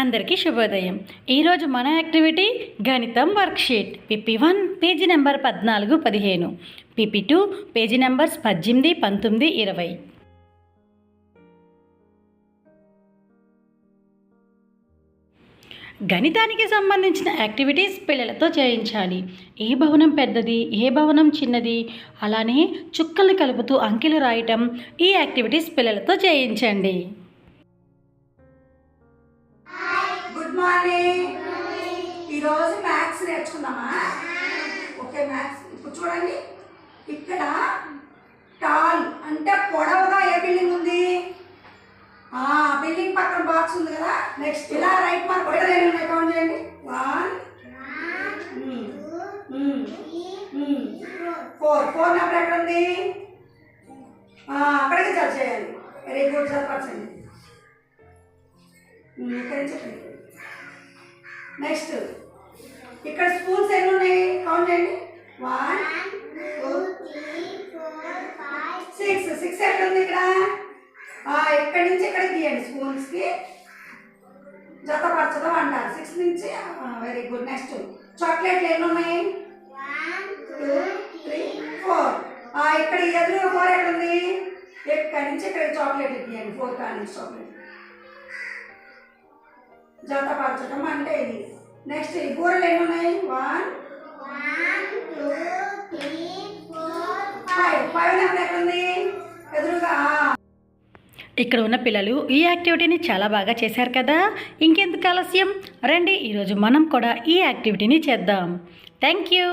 అందరికీ శుభోదయం. ఈరోజు మన యాక్టివిటీ గణితం worksheet. PP one page number పద్నాలుగు పదిహేను. పిపి టూ పేజీ నెంబర్స్ పద్దెనిమిది పంతొమ్మిది ఇరవై. గణితానికి సంబంధించిన యాక్టివిటీస్ పిల్లలతో చేయించాలి. ఏ భవనం పెద్దది ఏ భవనం చిన్నది? అలానే చుక్కల్ని కలుపుతూ అంకెలు రాయటం ఈ యాక్టివిటీస్ పిల్లలతో చేయించండి. మార్నింగ్ ఈరోజు మ్యాథ్స్ నేర్చుకుందామా? ఓకే మ్యాథ్స్ ఇప్పుడు చూడండి. ఇక్కడ టాల్ అంటే పొడవుగా ఏ బిల్డింగ్ ఉంది? ఆ బిల్డింగ్ పక్కన బాక్స్ ఉంది కదా. నెక్స్ట్ ఇలా రైట్ మార్క్ ఇక్కడ ఎన్ని ఉన్నాయి కౌంట్ చేయండి? వన్ ఫోర్ ఫోర్ నెంబర్ ఎక్కడ ఉంది? అక్కడికి జడ్జ్ చేయాలి. వెరీ గుడ్ చదవచ్చండి ఇక్కడ ఇక్కడికి. నెక్స్ట్ ఇక్కడ స్పూన్స్ ఎన్ని ఉన్నాయి? కౌంట్ చేయండి. వన్ సిక్స్ సిక్స్ ఎక్కడ ఉంది ఇక్కడ? ఆ, ఇక్కడి నుంచి ఇక్కడ గీయండి స్పూన్స్కి. జతపరచడం అంటారు. సిక్స్ నుంచి వెరీ గుడ్ నెక్స్ట్ చాక్లెట్లు ఎన్ని ఉన్నాయి? త్రీ ఫోర్ ఇక్కడ ఎదురు ఫోర్ ఎక్కడ ఉంది ఇక్కడి నుంచి ఇక్కడ చాక్లెట్ ఇవ్వండి ఫోర్ కానీ నుంచి చాక్లెట్ జతపరచడం అంటే ఇది. నెక్స్ట్ ఈ కూరలు ఎన్ని ఉన్నాయి వన్ ఫైవ్ ఫైవ్ నెంబర్ ఎదురుగా. ఇక్కడ ఉన్న పిల్లలు ఈ యాక్టివిటీని చాలా బాగా చేశారు కదా. ఇంకెందుకు ఆలస్యం? రండి ఈరోజు మనం కూడా ఈ యాక్టివిటీని చేద్దాం. Thank you